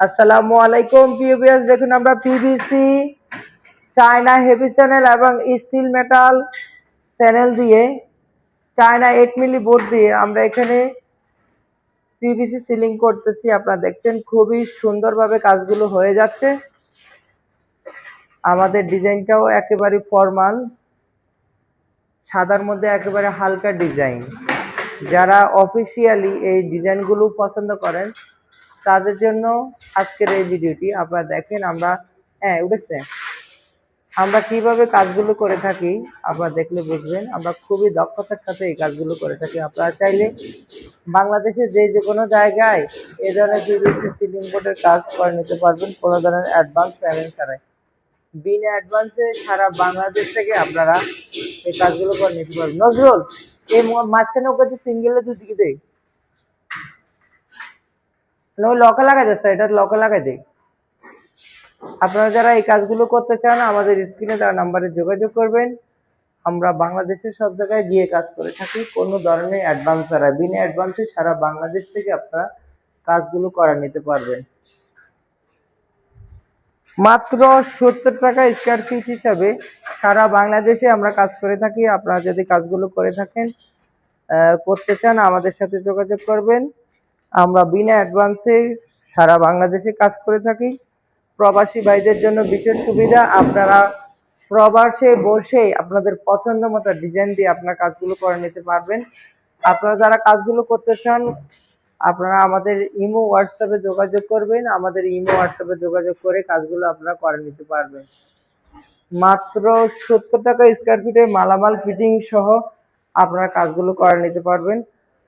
আসসালামু আলাইকুম পিউবিএস দেখুন আমরা পিভিসি চায়না হেভি চ্যানেল এবং স্টিল মেটাল চ্যানেল দিয়ে চায়না এইট মিলি বোর্ড দিয়ে আমরা এখানে পিভিসি সিলিং করতেছি। আপনারা দেখছেন খুবই সুন্দরভাবে কাজগুলো হয়ে যাচ্ছে। আমাদের ডিজাইনটাও একেবারে ফর্মাল সাদার মধ্যে একেবারে হালকা ডিজাইন। যারা অফিসিয়ালি এই ডিজাইনগুলো পছন্দ করেন তাদের জন্য আজকের এই ভিডিওটি আপনারা দেখেন, আমরা হ্যাঁ উঠেছে। আমরা কীভাবে কাজগুলো করে থাকি আপনারা দেখলে বুঝবেন। আমরা খুবই দক্ষতার সাথে এই কাজগুলো করে থাকি। আপনারা চাইলে বাংলাদেশের যে যে কোনো জায়গায় এ ধরনের পিভিসি সিলিং বোর্ডের কাজ করে নিতে পারবেন, কোনো ধরনের অ্যাডভান্স পেমেন্ট ছাড়াই। বিনা অ্যাডভান্সে সারা বাংলাদেশ থেকে আপনারা এই কাজগুলো করে নিতে পারবেন। নজরুল, এই মাঝখানে ওকে সিঙ্গেলে দুদিকে না ওই লকে লাগাই যাচ্ছে এটা লকে লাগাই দেই। আপনারা যারা এই কাজগুলো করতে চান, আমাদের স্ক্রিনে দেওয়া নাম্বারে যোগাযোগ করবেন। আমরা বাংলাদেশের সব জায়গায় গিয়ে কাজ করে থাকি। কোনো ধরনের অ্যাডভান্স ছাড়া, বিনা অ্যাডভান্সে সারা বাংলাদেশ থেকে আপনারা কাজগুলো করা নিতে পারবেন। মাত্র সত্তর টাকা স্কোয়ার ফিট হিসাবে সারা বাংলাদেশে আমরা কাজ করে থাকি। আপনারা যদি কাজগুলো করে থাকেন করতে চান, আমাদের সাথে যোগাযোগ করবেন। আমরা বিনা অ্যাডভান্সে সারা বাংলাদেশে কাজ করে থাকি। প্রবাসী ভাইদের জন্য বিশেষ সুবিধা, আপনারা প্রবাসে বসে আপনাদের পছন্দ মতো ডিজাইন দিয়ে আপনার কাজগুলো করে নিতে পারবেন। আপনারা যারা কাজগুলো করতে চান, আপনারা আমাদের ইমো, হোয়াটসঅ্যাপে যোগাযোগ করবেন। আমাদের ইমো, হোয়াটসঅ্যাপে যোগাযোগ করে কাজগুলো আপনারা করে নিতে পারবেন। মাত্র সত্তর টাকা স্কোয়ার ফিটের মালামাল ফিটিং সহ আপনারা কাজগুলো করে নিতে পারবেন।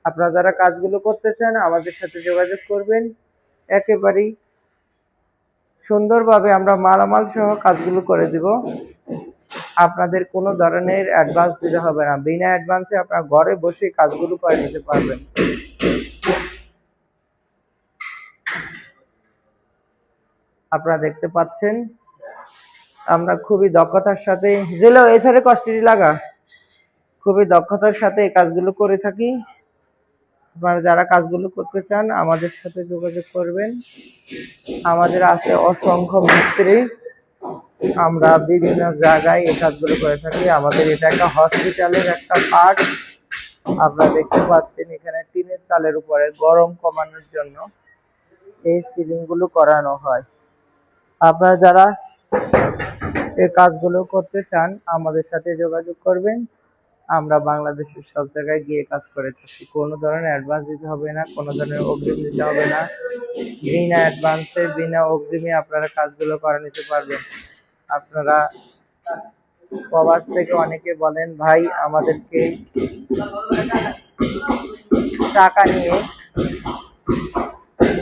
আপনারা যারা কাজগুলো করতে চান আমাদের সাথে যোগাযোগ করবেন। একেবারেই সুন্দরভাবে আমরা মালামাল সহ কাজগুলো করে দিব। আপনাদের কোনো ধরনের অ্যাডভান্স দিতে হবে না। বিনা অ্যাডভান্সে আপনারা ঘরে বসে কাজগুলো করে নিতে পারবেন। আপনারা দেখতে পাচ্ছেন, আমরা খুবই দক্ষতার সাথে জেলো এছাড়া কষ্টেরই লাগা। খুবই দক্ষতার সাথে এই কাজগুলো করে থাকি। আপনারা যারা কাজগুলো করতে চান, আমাদের সাথে যোগাযোগ করবেন। আমাদের আছে অসংখ্য মিস্ত্রি। আমরা বিভিন্ন জায়গায় এই কাজগুলো করে থাকি। আমাদের এটা একটা হসপিটালের একটা পার্ট। আপনারা দেখতে পাচ্ছেন, এখানে টিনের চালের উপরে গরম কমানোর জন্য এই সিলিংগুলো করানো হয়। আপনারা যারা এই কাজগুলো করতে চান, আমাদের সাথে যোগাযোগ করবেন। আমরা বাংলাদেশের সব জায়গায় গিয়ে কাজ করে থাকি। কোনো ধরনের অ্যাডভান্স দিতে হবে না, কোনো ধরনের অগ্রিম দিতে হবে না। বিনা অ্যাডভান্সে বিনা অগ্রিমে আপনারা কাজগুলো করে নিতে পারবেন। আপনারা প্রবাস থেকে অনেকে বলেন, ভাই, আমাদেরকে টাকা নিয়ে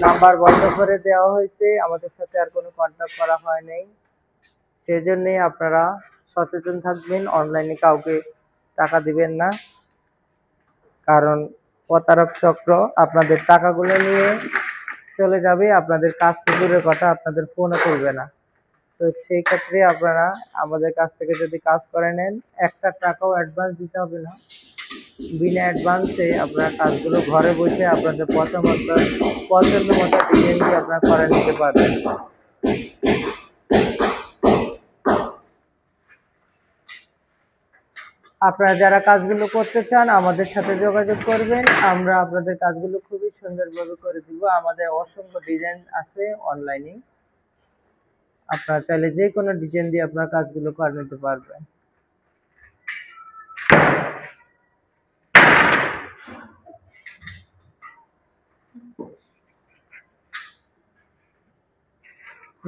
নাম্বার বন্ধ করে দেওয়া হয়েছে। আমাদের সাথে আর কোনো কন্ট্যাক্ট করা হয় নাই। সেজন্যই আপনারা সচেতন থাকবেন। অনলাইনে কাউকে টাকা দিবেন না। কারণ প্রতারক চক্র আপনাদের টাকাগুলো নিয়ে চলে যাবে, আপনাদের কাজ তো দূরের কথা, আপনাদের ফোনও করবে না। তো সেই ক্ষেত্রে আপনারা আমাদের কাছ থেকে যদি কাজ করে নেন, একটা টাকাও অ্যাডভান্স দিতে হবে না। বিনা অ্যাডভান্সে আপনারা কাজগুলো ঘরে বসে আপনাদের পছন্দ মতো পছন্দ মতো ডিজাইন দিয়ে আপনারা করে নিতে পারবেন। আপনারা যারা কাজগুলো করতে চান, আমাদের সাথে যোগাযোগ করবেন। আমরা আপনাদের কাজগুলো খুবই সুন্দরভাবে করে দিব। আমাদের অসংখ্য ডিজাইন আছে অনলাইনে আপনারা চাইলে যে কোনো ডিজাইন দিয়ে আপনার কাজগুলো করে নিতে পারবেন।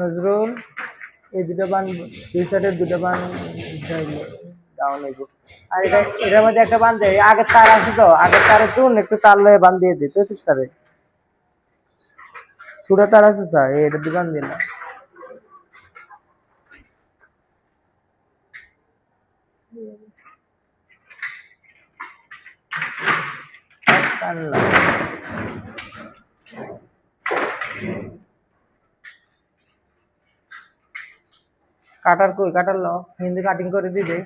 নজরুল, এই দুটো বান, দুই সাইডের দুটো বান ডাউন হইব আর এটা এটার মধ্যে একটা বান দেয় আগের তার আছে তো, আগের তারে চুন, একটু তার লয়ে বান দিয়ে দিত তো সারে সুরা তার আছে স্যার এটা দিয়ে বান দিলাম কাটার কই, কাটার ল, হিন্দি কাটিং করে দিবে।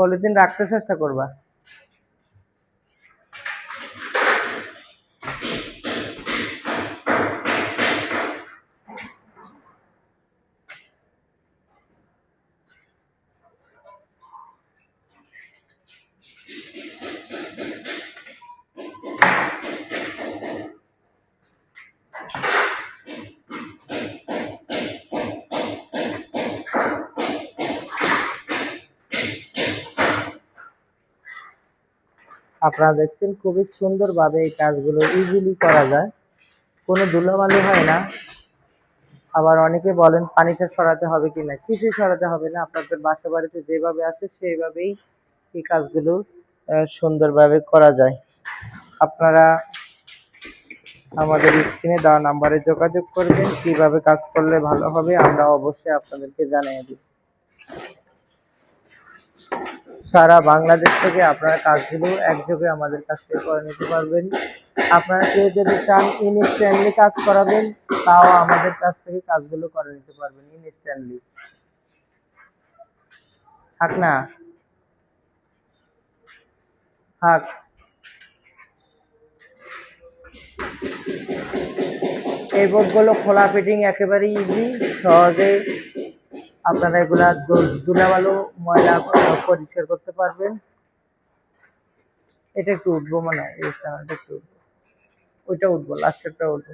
পলিথিন রাখতে চেষ্টা করবা। আপনারা দেখছেন, খুবই সুন্দরভাবে এই কাজগুলো ইজিলি করা যায়। কোনো ধুলোবালি হয় না। আবার অনেকে বলেন পানিটা সরাতে হবে কিনা কিছুই সরাতে হবে না। আপনাদের বাসা বাড়িতে যেভাবে আছে, সেইভাবেই এই কাজগুলো সুন্দরভাবে করা যায়। আপনারা আমাদের স্ক্রিনে দেওয়া নাম্বারে যোগাযোগ করবেন। কীভাবে কাজ করলে ভালো হবে, আমরা অবশ্যই আপনাদেরকে জানিয়ে দিব। সারা বাংলাদেশ থেকে আপনারা কাজগুলো একযোগে আমাদের কাছ থেকে করে নিতে পারবেন। আপনারা কেউ যদি চান ইনস্ট্যান্টলি কাজ করাবেন, তাও আমাদের কাছ থেকে কাজগুলো করে নিতে পারবেন ইনস্ট্যান্টলি। থাক না। থাক। এই বোর্ডগুলো খোলা ফিটিং একেবারেই ইজি সহজে আপনারা এগুলা ধুলাবালু ময়লা পরিষ্কার করতে পারবেন। এটা একটু উঠবো মানে এই একটু উঠবো। ওইটা উঠবো, লাস্টেরটা উঠবো।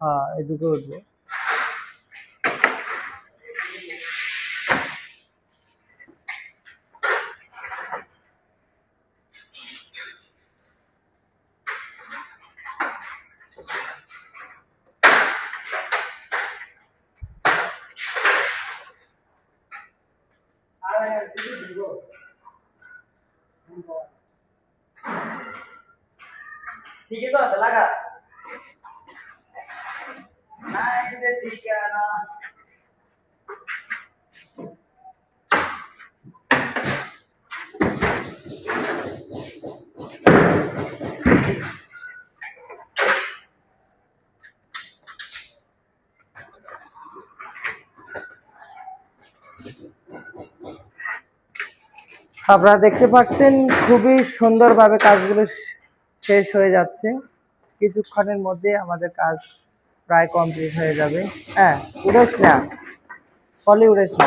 হ্যাঁ এই দুটো উঠবো। ঠিকই তো আছে লাগা না এটা ঠিক না। আপনারা দেখতে পাচ্ছেন খুবই সুন্দরভাবে কাজগুলো শেষ হয়ে যাচ্ছে। কিছুক্ষণের মধ্যে আমাদের কাজ প্রায় কমপ্লিট হয়ে যাবে। হ্যাঁ উড়েস না ফলে উড়েস না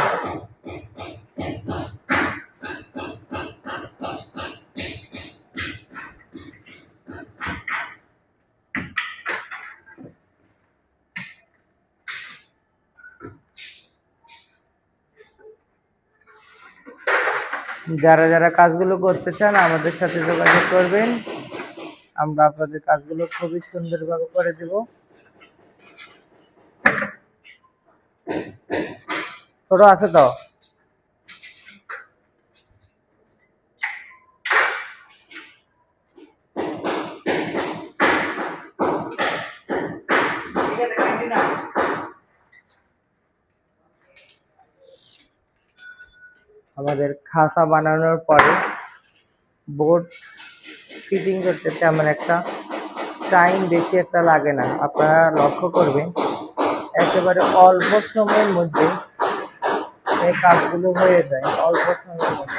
যারা যারা কাজগুলো করতে চান, আমাদের সাথে যোগাযোগ করবেন। আমরা আপনাদের কাজগুলো খুবই সুন্দরভাবে করে দেব। ছোট আছে তো? আমাদের খাসা বানানোর পরে বোর্ড ফিটিং করতে তেমন একটা টাইম বেশি একটা লাগে না। আপনারা লক্ষ্য করবেন, একেবারে অল্প সময়ের মধ্যে এই কাজগুলো হয়ে যায়, অল্প সময়ের মধ্যে।